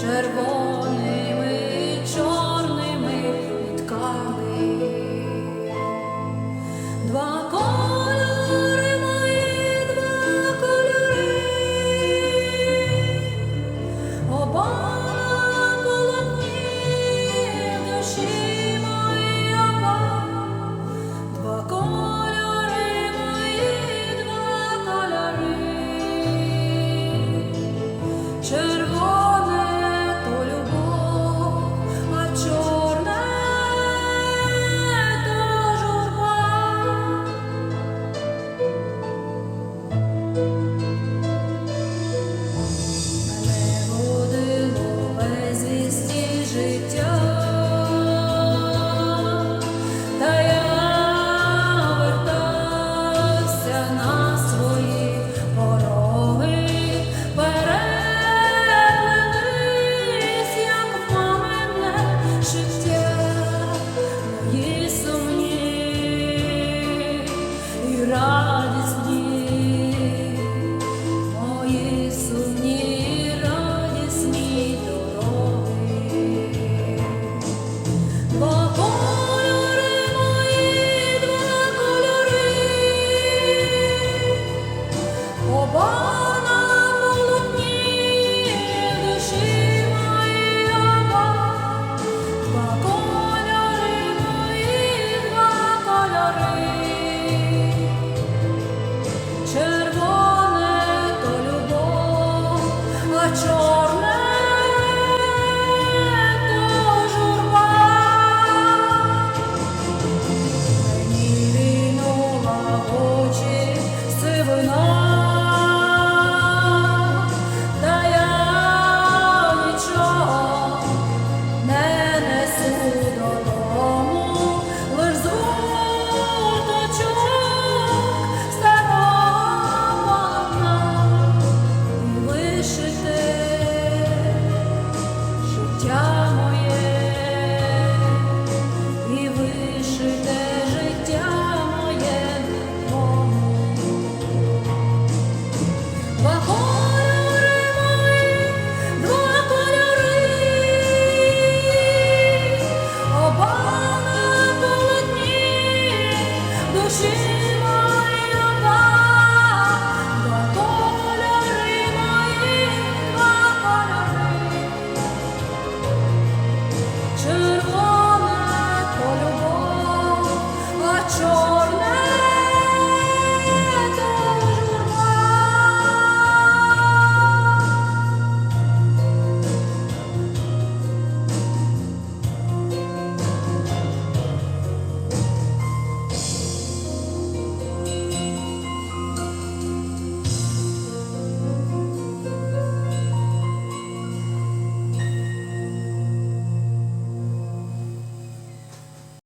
червоними, чорними нитками. Оба життя і вишите життя моє, два кольори мої, два кольори, душі.